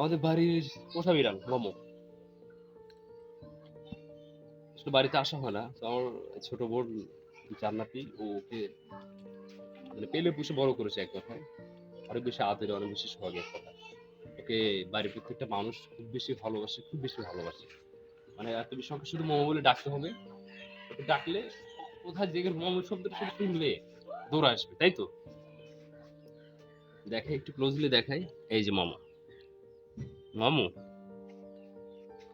আমাদের বাড়ির পোষা বিড়াল, মোমো। আসলে বাড়িতে আসা হয় না, তো আমার ছোট বোন জান্নাতি, ও ওকে মানে পেলে পুষে বড় করেছে এক কথায়। অনেক বেশি আদরে, অনেক বেশি সোহাগে এক কথা ওকে বাড়ির প্রত্যেকটা মানুষ খুব বেশি ভালোবাসে, খুব বেশি ভালোবাসে। মানে এত বেশি সংখ্যা শুধু মোমো বলে ডাকতে হবে। ওকে ডাকলে কোথায় জেগে মোমো শব্দটা শুধু শুনলে দৌড়ে আসবে, তাই তো? দেখাই একটু ক্লোজলি দেখাই, এই যে মামা। মামু?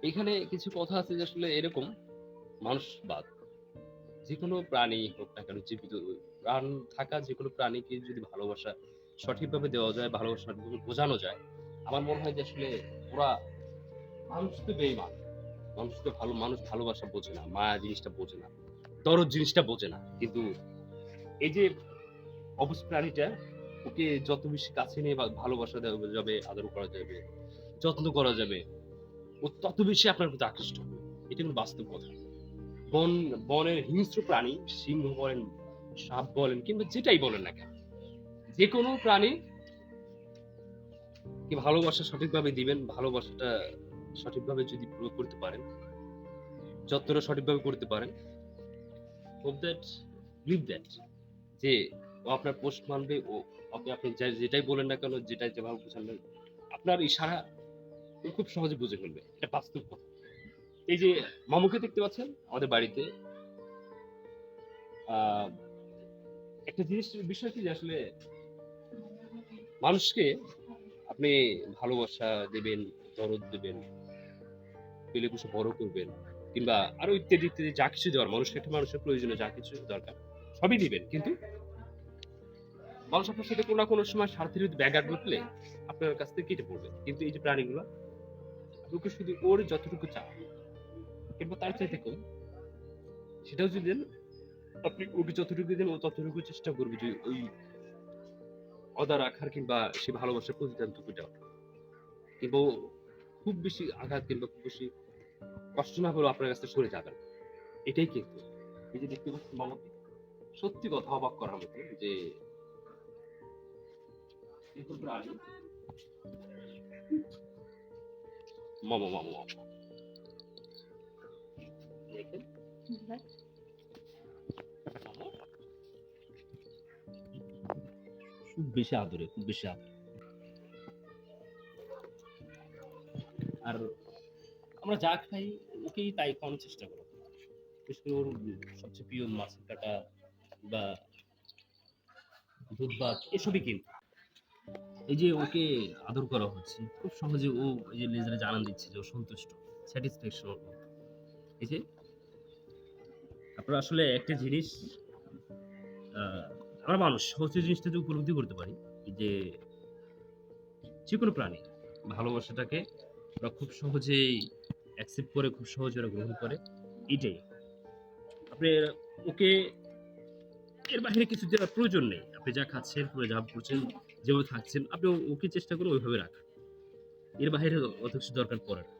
এখানে কিছু কথা আছে যে আসলে এরকম, মানুষ বাদ। যে কোনো প্রাণী হোক না কেন, জীবিত প্রাণ থাকা যে কোনো প্রাণীকে যদি ভালোবাসা সঠিকভাবে দেওয়া যায়, ভালোবাসা বোঝানো যায়, আমার মনে হয় যে আসলে ওরা মানুষ তো বেইমান মানুষকে ভালো, মানুষ ভালোবাসা বোঝে না, মায়া জিনিসটা বোঝে না, দরদ জিনিসটা বোঝে না। কিন্তু এই যে অবুজ প্রাণীটা, ওকে যত বেশি কাছে নিয়ে ভালোবাসা দেওয়া যাবে, আদর করা যাবে যত্ন করা যাবে। ও তত বেশি আপনার প্রতি আকৃষ্ট হবে। এটা কিন্তু বাস্তব কথা। বন, বনের হিংস্র প্রাণী, সিংহ বলেন, সাপ বলেন, কিংবা যেটাই বলেন না কেন যে কোনো প্রাণী কি ভালোবাসা সঠিকভাবে দিবেন, ভালোবাসাটা সঠিকভাবে যদি প্রয়োগ করতে পারেন, যত্নটা সঠিকভাবে করতে পারেন হোপ দ্যাট লিভ দ্যাট যে ও আপনার পোস্ট মানবে, ও আপনি আপনি যেটাই বলেন না কেন, যেটাই যেভাবে বুঝান আপনার ইশারা খুব সহজে বুঝে ফেলবে। এটা বাস্তব কথা। এই যে মামুকে দেখতে পাচ্ছেন আমাদের বাড়িতে একটা জিনিস, বিষয় কি যে আসলে মানুষকে আপনি ভালোবাসা দেবেন, দরদ দেবেন, পেলে পুষে বড় করবেন, কিংবা আরও ইত্যাদি ইত্যাদি যা কিছু দেওয়ার, মানুষকে একটা মানুষের প্রয়োজনে যা কিছু দরকার, সবই দিবেন, কিন্তু মানুষ আপনার সাথে কোনো না কোনো সময় স্বার্থের ব্যাঘাত ঘটলে আপনার কাছ থেকে কেটে পড়বে। কিন্তু এই যে প্রাণীগুলো ওকে শুধু ওর যতটুকু চান কিংবা তার চাইতে কম, সেটাও যদি দেন, আপনি ওকে যতটুকু দেন ও ততটুকু চেষ্টা করবে যে ওই অদা রাখার কিংবা সে ভালোবাসার প্রতিদানটুকু দেওয়া কিংবা খুব বেশি আঘাত কিংবা খুব বেশি কষ্ট না হলেও আপনার কাছ সরে যাবেন। এটাই কিন্তু এই যে দেখতে পাচ্ছেন মামাকে সত্যি কথা অবাক করার মতো যে প্রাণী মামা মামা। মামা দেখেন খুব বেশি আদরে খুব বেশি আদরে। আর আমরা যা খাই, ওকেই তাই খাওয়ানোর চেষ্টা করো। ওর সবচেয়ে প্রিয় মাছের কাটা বা দুধ ভাত এসবই কিন্তু এই যে ওকে আদর করা হচ্ছে, খুব সহজে ও এই যে নিজেরা জানান দিচ্ছে যে ও সন্তুষ্ট স্যাটিসফ্যাকশন এই যে আপনারা আসলে একটা জিনিস আমরা মানুষ হচ্ছে জিনিসটা যে উপলব্ধি করতে পারি যে যে কোনো প্রাণী, ভালোবাসাটাকে ওরা খুব সহজেই অ্যাকসেপ্ট করে, খুব সহজে ওরা গ্রহণ করে, এটাই। আপনি ওকে এর বাইরে কিছু দেওয়ার প্রয়োজন নেই। যা খাচ্ছেন পুরো যা করছেন যেভাবে থাকছেন, আপনি ওকে চেষ্টা করে ওইভাবে রাখা। এর বাইরে অত কিছু দরকার পড়ে না।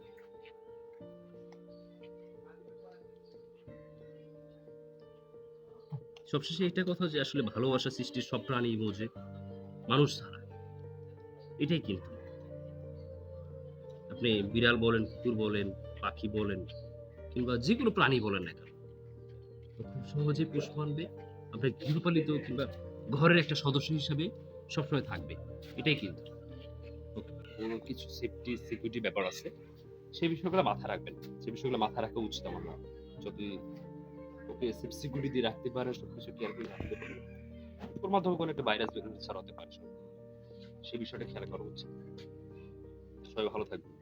সবশেষে একটা কথা যে আসলে ভালোবাসা সৃষ্টির সব প্রাণী বোঝে, মানুষ ছাড়া। এটাই কিন্তু। আপনি বিড়াল বলেন, কুকুর বলেন, পাখি বলেন, কিংবা যে কোনো প্রাণী বলেন না কেন, খুব সহজে পোষ মানবে। আপনার গৃহপালিত কিংবা ঘরের একটা সদস্য হিসাবে সবসময় থাকবে। এটাই কিন্তু। কোনো কিছু সেফটি সিকিউরিটি ব্যাপার আছে। সেই বিষয়গুলো মাথায় রাখবেন। সেই বিষয়গুলো মাথায় রাখা উচিত আমার না যদি ওকে সেফ সিকিউরিটি দিয়ে রাখতে পারে, সবকিছু কেয়ার করে রাখতে পারে, ওর মাধ্যমে কোনো একটা ভাইরাস বের ছড়াতে পারে সেই বিষয়টা খেয়াল করা উচিত। সবাই ভালো থাকবে